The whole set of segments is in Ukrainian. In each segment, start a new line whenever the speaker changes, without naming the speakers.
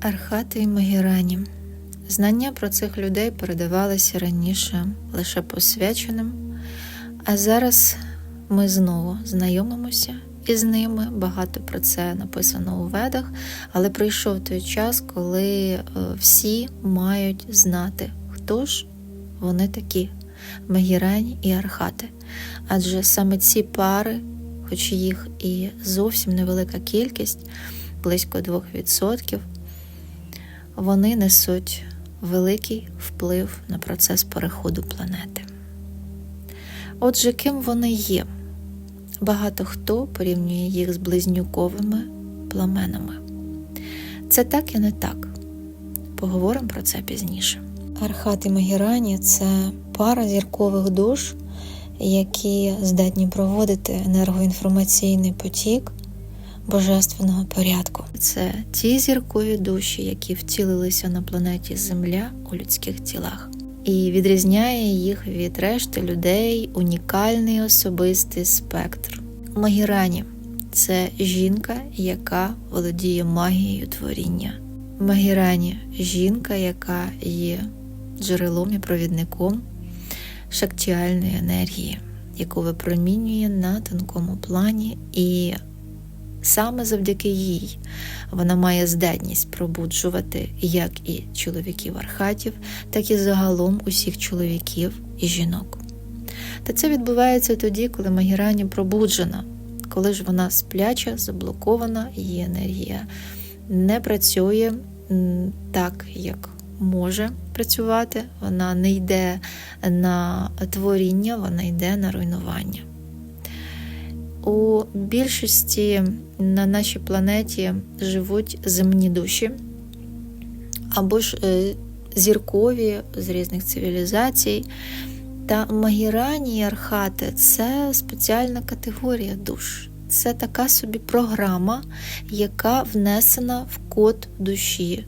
Архати і Магірані. Знання про цих людей передавалися раніше лише посвяченим, а зараз ми знову знайомимося із ними. Багато про це написано у ведах, але прийшов той час, коли е, всі мають знати, хто ж вони такі Магірані і Архати. Адже саме ці пари, хоч їх і зовсім невелика кількість, близько 2%, вони несуть великий вплив на процес переходу планети. Отже, ким вони є? Багато хто порівнює їх з близнюковими пламенами. Це так і не так. Поговоримо про це пізніше. Архат і Магірані це пара зіркових душ, які здатні проводити енергоінформаційний потік божественного порядку. Це ті зіркові душі, які втілилися на планеті Земля у людських тілах. І відрізняє їх від решти людей унікальний особистий спектр. Магірані це жінка, яка володіє магією творіння. Магірані жінка, яка є джерелом і провідником шактіальної енергії, яку випромінює на тонкому плані, і саме завдяки їй вона має здатність пробуджувати як і чоловіків архатів, так і загалом усіх чоловіків і жінок. Та це відбувається тоді, коли Магірані пробуджена, коли ж вона спляча, заблокована, її енергія не працює так, як може працювати, вона не йде на творіння, вона йде на руйнування. У більшості на нашій планеті живуть земні душі або ж зіркові з різних цивілізацій. Та магірані і архати це спеціальна категорія душ. Це така собі програма, яка внесена в код душі.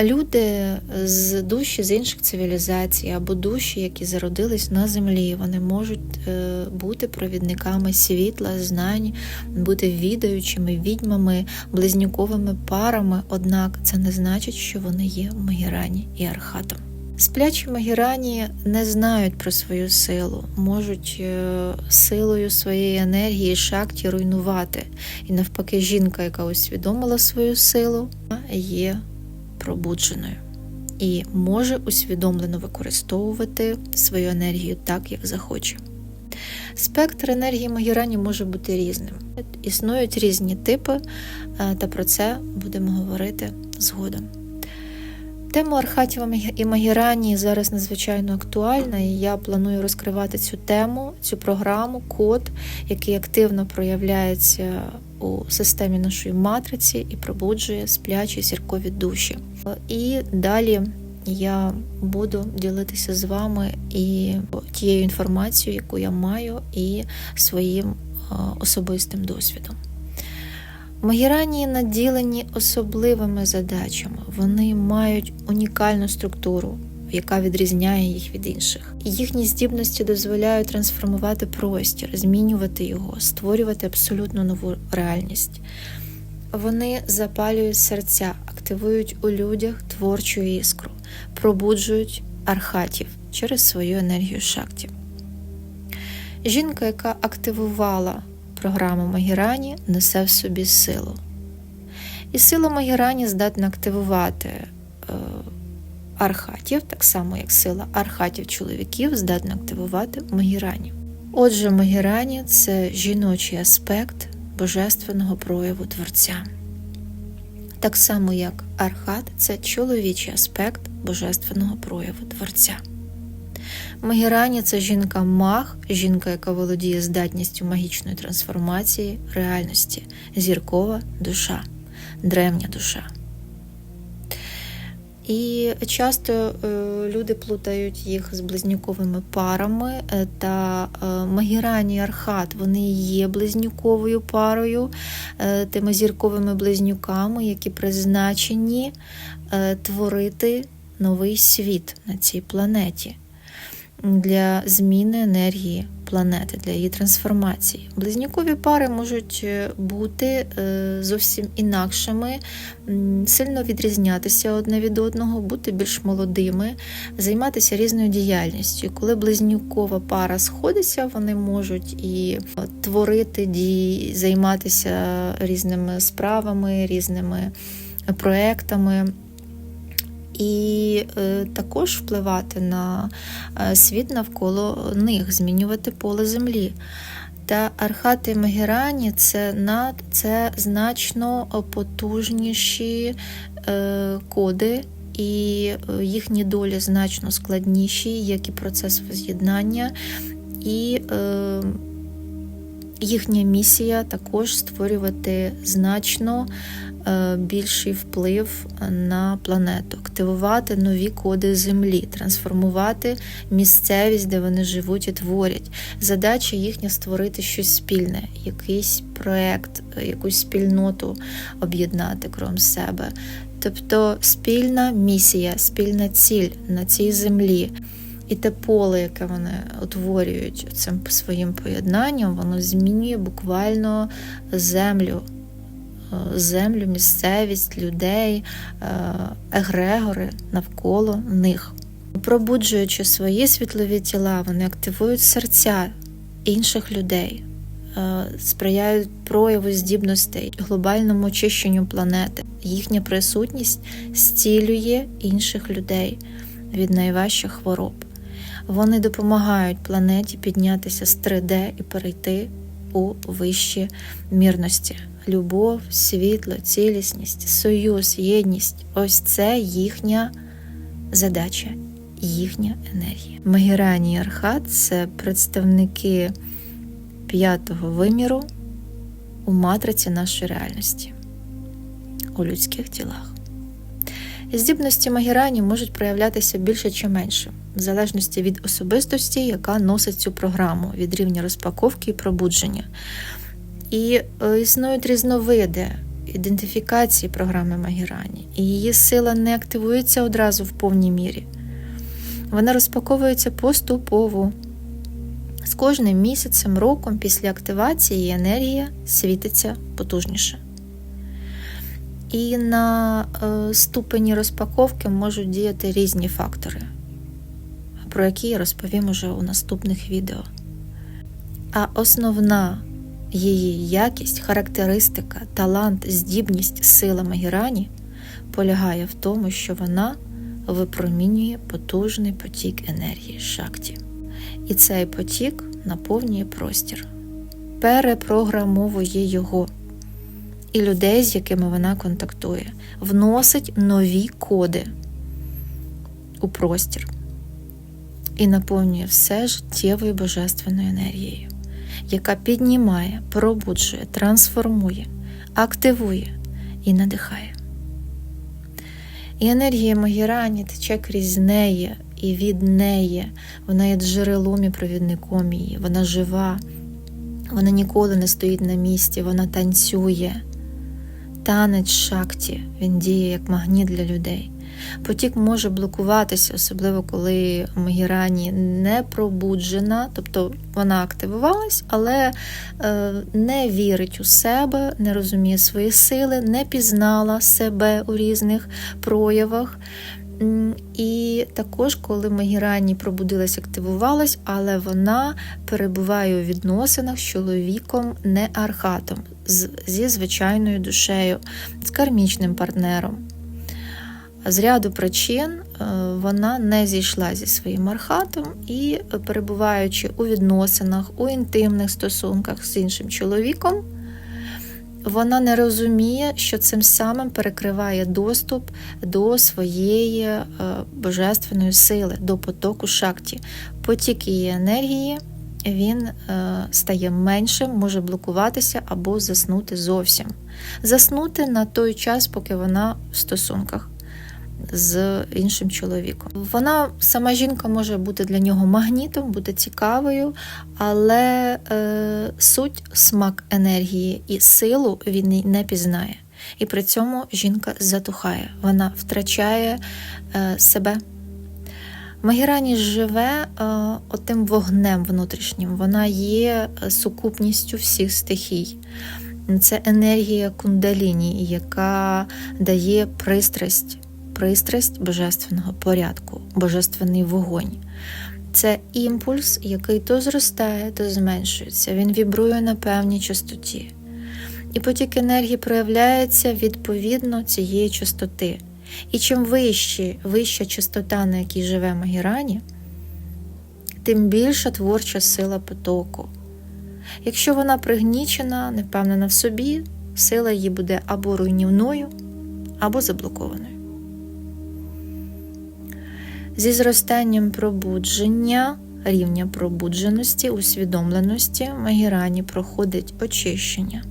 Люди з душі з інших цивілізацій або душі, які зародились на землі, вони можуть бути провідниками світла, знань, бути відаючими відьмами, близнюковими парами, однак це не значить, що вони є магірані і архатом. Сплячі магірані не знають про свою силу, можуть силою своєї енергії шакті руйнувати. І навпаки, жінка, яка усвідомила свою силу, є пробудженою і може усвідомлено використовувати свою енергію так, як захоче. Спектр енергії Магірані може бути різним. Існують різні типи, та про це будемо говорити згодом. Тема Архатів і Магірані зараз надзвичайно актуальна, і я планую розкривати цю тему, цю програму, код, який активно проявляється у системі нашої матриці і пробуджує сплячі зіркові душі. І далі я буду ділитися з вами і тією інформацією, яку я маю, і своїм особистим досвідом. Магірані наділені особливими задачами, вони мають унікальну структуру, яка відрізняє їх від інших. Їхні здібності дозволяють трансформувати простір, змінювати його, створювати абсолютно нову реальність. Вони запалюють серця, активують у людях творчу іскру, пробуджують архатів через свою енергію шакті. Жінка, яка активувала програму Магірані, несе в собі силу. І сила Магірані здатна активувати е, архатів, так само як сила архатів чоловіків здатна активувати Магірані. Отже, Магірані це жіночий аспект божественного прояву Творця. Так само, як Архат це чоловічий аспект божественного прояву Творця. Магірані це жінка-маг, жінка, яка володіє здатністю магічної трансформації реальності, зіркова душа, древня душа. І часто люди плутають їх з близнюковими парами, та Магірані і Архат вони є близнюковою парою, тими зірковими близнюками, які призначені творити новий світ на цій планеті для зміни енергії планети, для її трансформації. Близнюкові пари можуть е, бути е, зовсім інакшими, сильно відрізнятися одне від одного, бути більш молодими, займатися різною діяльністю. Коли близнюкова пара сходиться, вони можуть і творити дії, займатися різними справами, різними проектами. І е, також впливати на е, світ навколо них, змінювати поле землі. Та архати Магерані це над це значно потужніші е, коди, і е, їхні долі значно складніші, як і процес воз'єднання. І е, їхня місія також створювати значно більший вплив на планету, активувати нові коди Землі, трансформувати місцевість, де вони живуть і творять. Задача їхня створити щось спільне, якийсь проект, якусь спільноту об'єднати крім себе. Тобто спільна місія, спільна ціль на цій землі. І те поле, яке вони утворюють цим своїм поєднанням, воно змінює буквально землю, е, землю, місцевість, людей, е, егрегори навколо них. Пробуджуючи свої світлові тіла, вони активують серця інших людей, е, сприяють прояву здібностей, глобальному очищенню планети. Їхня присутність зцілює інших людей від найважчих хвороб. Вони допомагають планеті піднятися з 3D і перейти у вищі мірності. Любов, світло, цілісність, союз, єдність ось це їхня задача, їхня енергія. Магірані і Архат це представники п'ятого виміру у матриці нашої реальності у людських тілах. Здібності Магірані можуть проявлятися більше чи менше, в залежності від особистості, яка носить цю програму, від рівня розпаковки і пробудження. І е, існують різновиди ідентифікації програми Магірані, і її сила не активується одразу в повній мірі. Вона розпаковується поступово. З кожним місяцем, роком після активації енергія світиться потужніше. І на е, ступені розпаковки можуть діяти різні фактори, про які я розповім уже у наступних відео. А основна її якість, характеристика, талант, здібність, сила Магірані полягає в тому, що вона випромінює потужний потік енергії шакті. І цей потік наповнює простір, перепрограмовує його і людей, з якими вона контактує, вносить нові коди у простір і наповнює все життєвою божественною енергією, яка піднімає, пробуджує, трансформує, активує і надихає. І енергія Магірані тече крізь неї і від неї. Вона є джерелом і провідником її, вона жива, вона ніколи не стоїть на місці, вона танцює танець шакті, він діє як магніт для людей. Потік може блокуватися, особливо коли Магірані не пробуджена, тобто вона активувалась, але е, не вірить у себе, не розуміє свої сили, не пізнала себе у різних проявах. І також, коли Магірані пробудилась, активувалась, але вона перебуває у відносинах з чоловіком, не архатом, зі звичайною душею, з кармічним партнером. З ряду причин е, вона не зійшла зі своїм архатом і, перебуваючи у відносинах, у інтимних стосунках з іншим чоловіком, вона не розуміє, що цим самим перекриває доступ до своєї е, божественної сили, до потоку шакті. Потік її енергії він е, стає меншим, може блокуватися або заснути зовсім. Заснути на той час, поки вона в стосунках з іншим чоловіком. Вона сама жінка може бути для нього магнітом, бути цікавою, але е, суть, смак енергії і силу він не пізнає. І при цьому жінка затухає, вона втрачає е, себе. Магірані живе е, отим вогнем внутрішнім, вона є е, сукупністю всіх стихій. Це енергія кундаліні, яка дає пристрасть, пристрасть божественного порядку, божественний вогонь. Це імпульс, який то зростає, то зменшується. Він вібрує на певній частоті. І потік енергії проявляється відповідно цієї частоти. І чим вище, вища частота, на якій живе Магірані, тим більша творча сила потоку. Якщо вона пригнічена, не впевнена в собі, сила її буде або руйнівною, або заблокованою. Зі зростанням пробудження, рівня пробудженості, усвідомленості Магірані проходить очищення.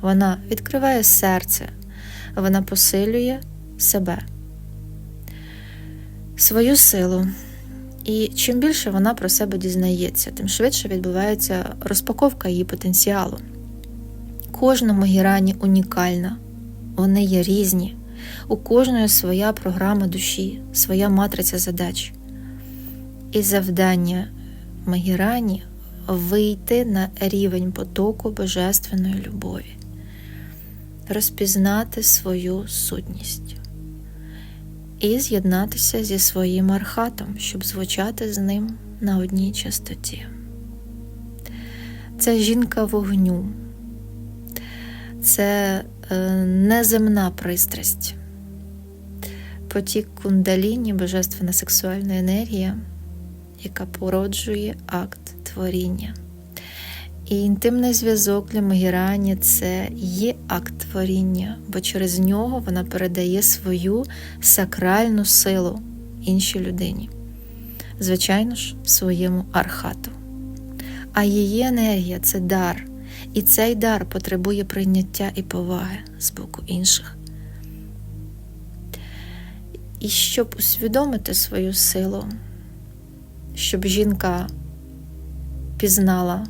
Вона відкриває серце, вона посилює себе, свою силу. І чим більше вона про себе дізнається, тим швидше відбувається розпаковка її потенціалу. Кожна Магірані унікальна, вони є різні. У кожної своя програма душі, своя матриця задач. І завдання Магірані вийти на рівень потоку божественної любові, розпізнати свою сутність і з'єднатися зі своїм архатом, щоб звучати з ним на одній частоті. Це жінка вогню, це неземна пристрасть, потік кундаліні, божественна сексуальна енергія, яка породжує акт творіння. І інтимний зв'язок для Магірані це є акт творіння, бо через нього вона передає свою сакральну силу іншій людині, звичайно ж, своєму архату. А її енергія це дар, і цей дар потребує прийняття і поваги з боку інших. І щоб усвідомити свою силу, щоб жінка пізнала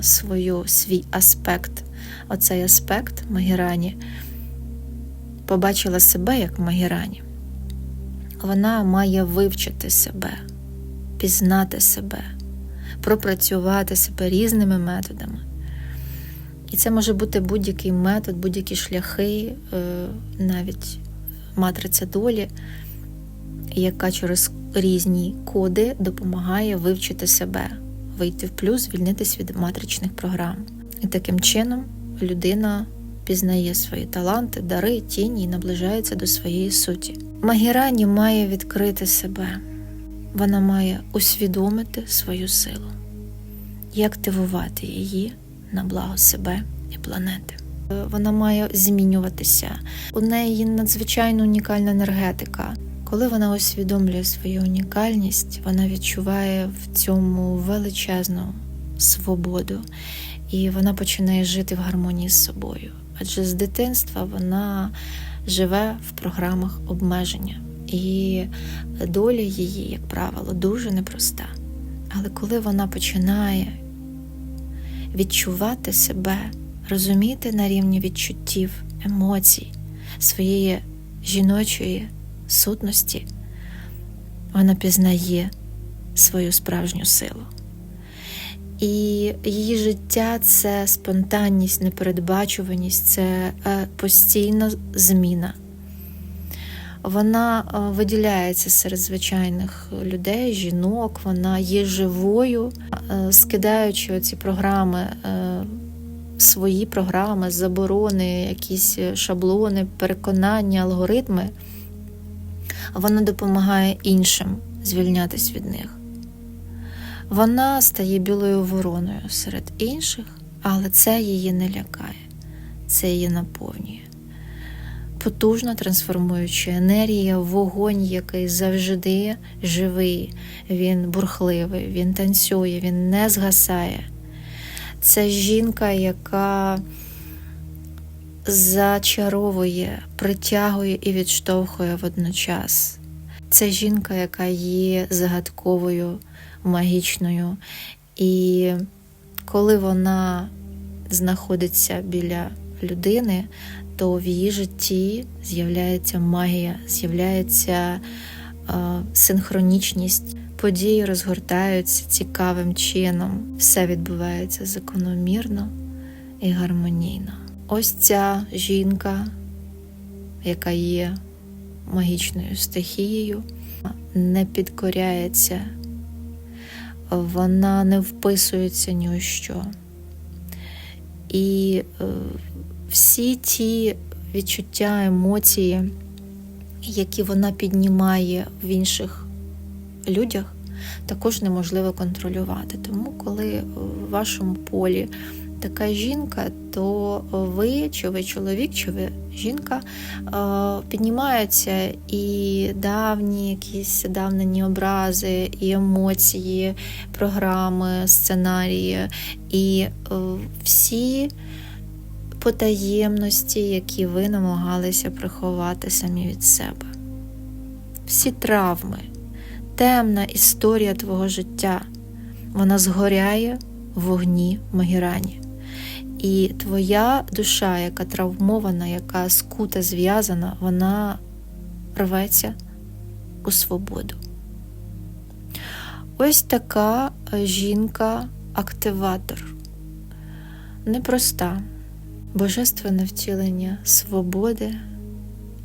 свою, свій аспект, оцей аспект Магірані, побачила себе як Магірані. Вона має вивчити себе, пізнати себе, пропрацювати себе різними методами. І це може бути будь-який метод, будь-які шляхи, е, навіть матриця долі, яка через різні коди допомагає вивчити себе вийти в плюс, звільнитись від матричних програм. І таким чином людина пізнає свої таланти, дари, тіні і наближається до своєї суті. Магірані має відкрити себе, вона має усвідомити свою силу і активувати її на благо себе і планети. Вона має змінюватися. У неї надзвичайно унікальна енергетика. Коли вона усвідомлює свою унікальність, вона відчуває в цьому величезну свободу, і вона починає жити в гармонії з собою. Адже з дитинства вона живе в програмах обмеження, і доля її, як правило, дуже непроста. Але коли вона починає відчувати себе, розуміти на рівні відчуттів, емоцій, своєї жіночої сутності, вона пізнає свою справжню силу. І її життя це спонтанність, непередбачуваність, це е, постійна зміна. Вона е, виділяється серед звичайних людей, жінок, вона є живою, скидаючи ці програми, свої програми, заборони, якісь шаблони, переконання, алгоритми вона допомагає іншим звільнятись від них. Вона стає білою вороною серед інших, але це її не лякає, це її наповнює. Потужна трансформуюча енергія, вогонь, який завжди живий, він бурхливий, він танцює, він не згасає. Це жінка, яка зачаровує, притягує і відштовхує водночас. Це жінка, яка є загадковою, магічною, і коли вона знаходиться біля людини, то в її житті з'являється магія, з'являється синхронічність. Події розгортаються цікавим чином, все відбувається закономірно і гармонійно. Ось ця жінка, яка є магічною стихією, не підкоряється, вона не вписується ні у що. І е, всі ті відчуття, емоції, які вона піднімає в інших людях, також неможливо контролювати. Тому, коли в вашому полі така жінка, то ви, чи ви чоловік, чи ви жінка, піднімаються і давні якісь давнені образи, і емоції, програми, сценарії, і всі потаємності, які ви намагалися приховати самі від себе. Всі травми, темна історія твого життя, вона згоряє в вогні Магірані. І твоя душа, яка травмована, яка скута, зв'язана, вона рветься у свободу. Ось така жінка-активатор. Непроста, божественне втілення свободи,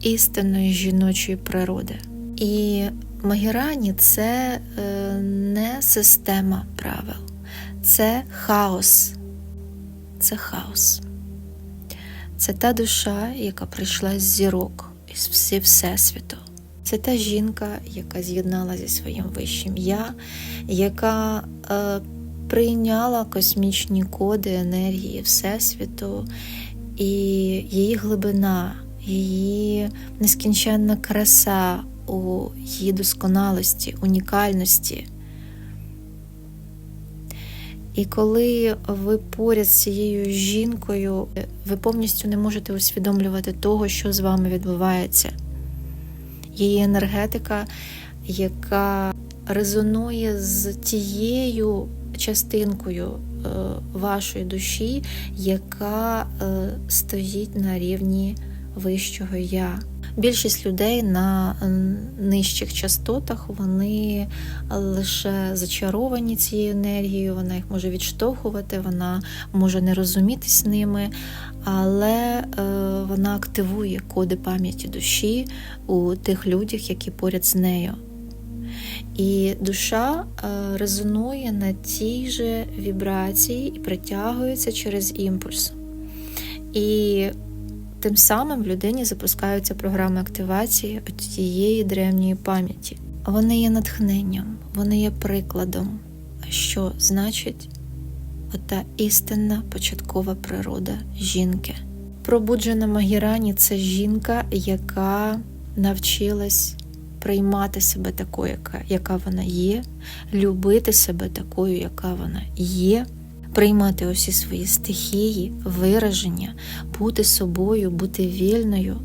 істинної жіночої природи. І Магірані це е, не система правил, це хаос. Це хаос. Це та душа, яка прийшла з зірок із всі Всесвіту. Це та жінка, яка з'єднала зі своїм вищим я, яка е, прийняла космічні коди енергії Всесвіту, і її глибина, її нескінченна краса у її досконалості, унікальності. І коли ви поряд з цією жінкою, ви повністю не можете усвідомлювати того, що з вами відбувається. Її енергетика, яка резонує з тією частинкою е, вашої душі, яка е, стоїть на рівні вищого я. Більшість людей на нижчих частотах вони лише зачаровані цією енергією, вона їх може відштовхувати, вона може не розумітись ними, але е, вона активує коди пам'яті душі у тих людях, які поряд з нею. І душа е, резонує на тій же вібрації і притягується через імпульс. І Тим самим в людині запускаються програми активації тієї древньої пам'яті. Вони є натхненням, вони є прикладом, що значить ота істинна початкова природа жінки. Пробуджена Магірані це жінка, яка навчилась приймати себе такою, яка, вона є, любити себе такою, яка вона є приймати усі свої стихії, вираження, бути собою, бути вільною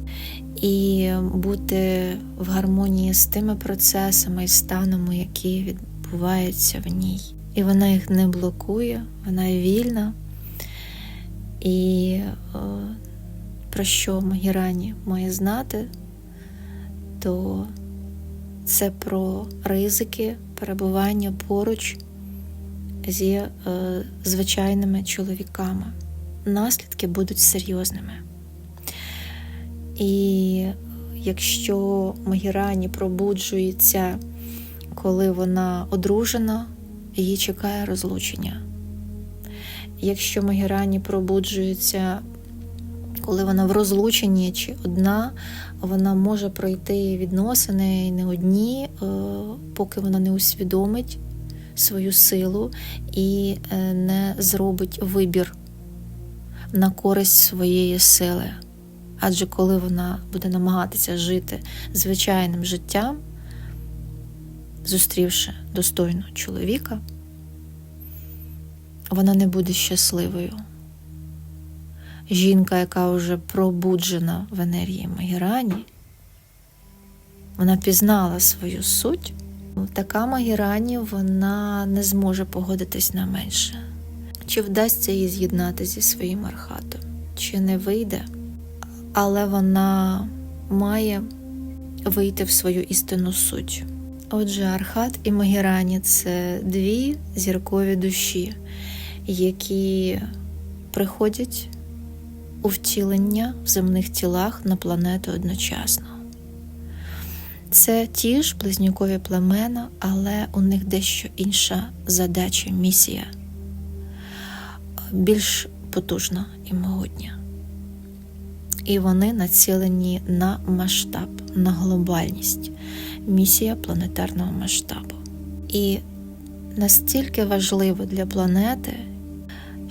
і бути в гармонії з тими процесами і станами, які відбуваються в ній. І вона їх не блокує, вона вільна. І про що Магірані має знати, то це про ризики перебування поруч зі е, звичайними чоловіками. Наслідки будуть серйозними. І якщо Магірані пробуджується, коли вона одружена, її чекає розлучення. Якщо Магірані пробуджується, коли вона в розлученні чи одна, вона може пройти відносини не одні, е, поки вона не усвідомить свою силу і е, не зробить вибір на користь своєї сили. Адже коли вона буде намагатися жити звичайним життям, зустрівши достойного чоловіка, вона не буде щасливою. Жінка, яка вже пробуджена в енергії Магірані, вона пізнала свою суть Така Магірані вона не зможе погодитись на менше. Чи вдасться їй з'єднати зі своїм архатом, чи не вийде, але вона має вийти в свою істинну суть. Отже, Архат і Магірані це дві зіркові душі, які приходять у втілення в земних тілах на планету одночасно. Це ті ж близнюкові племена, але у них дещо інша задача, місія, більш потужна і могутня. І вони націлені на масштаб, на глобальність, місія планетарного масштабу. І настільки важливо для планети,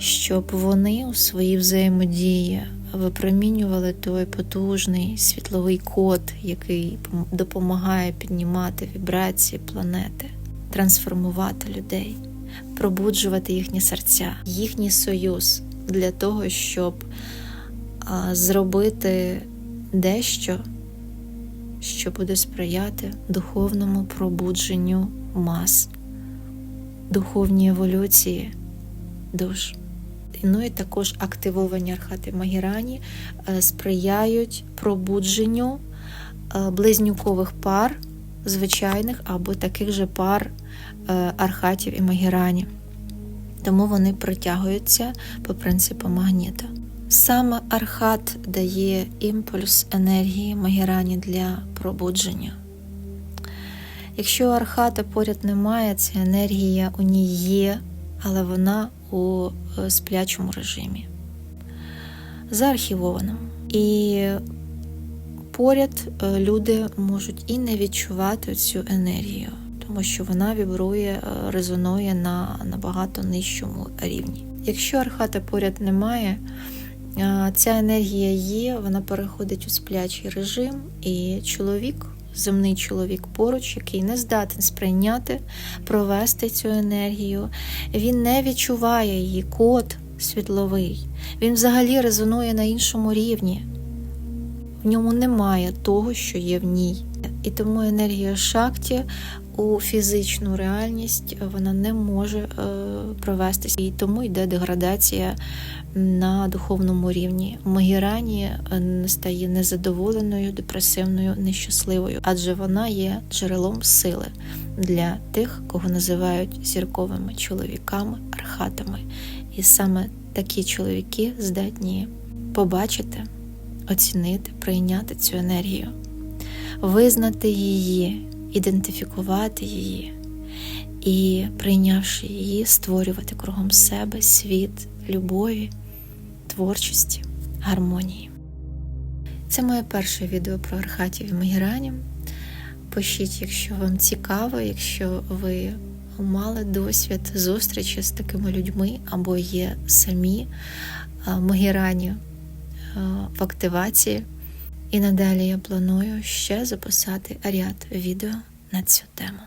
щоб вони у своїй взаємодії випромінювали той потужний світловий код, який допомагає піднімати вібрації планети, трансформувати людей, пробуджувати їхні серця, їхній союз для того, щоб зробити дещо, що буде сприяти духовному пробудженню мас, духовній еволюції душ. Ну і також активовані архати Магірані е, сприяють пробудженню е, близнюкових пар, звичайних або таких же пар е, архатів і Магірані. Тому вони притягуються по принципу магніта. Саме архат дає імпульс енергії Магірані для пробудження. Якщо архата поряд немає, ця енергія у ній є, але вона у е, сплячому режимі, заархівованому. І поряд е, люди можуть і не відчувати цю енергію, тому що вона вібрує, е, резонує на набагато нижчому рівні. Якщо архата поряд немає, ця енергія є, вона переходить у сплячий режим, і чоловік земний чоловік поруч, який не здатен сприйняти, провести цю енергію. Він не відчуває її код світловий. Він взагалі резонує на іншому рівні. В ньому немає того, що є в ній. І тому енергія шакті у фізичну реальність вона не може е, провестися. І тому йде деградація на духовному рівні. Магірані е, стає незадоволеною, депресивною, нещасливою, адже вона є джерелом сили для тих, кого називають зірковими чоловіками, архатами. І саме такі чоловіки здатні побачити, оцінити, прийняти цю енергію, визнати її, ідентифікувати її. І прийнявши її, створювати кругом себе світ любові, творчості, гармонії. Це моє перше відео про архатів і магіранів. Пишіть, якщо вам цікаво, якщо ви мали досвід зустрічі з такими людьми або є самі магірані в активації. І надалі я планую ще записати ряд відео на цю тему.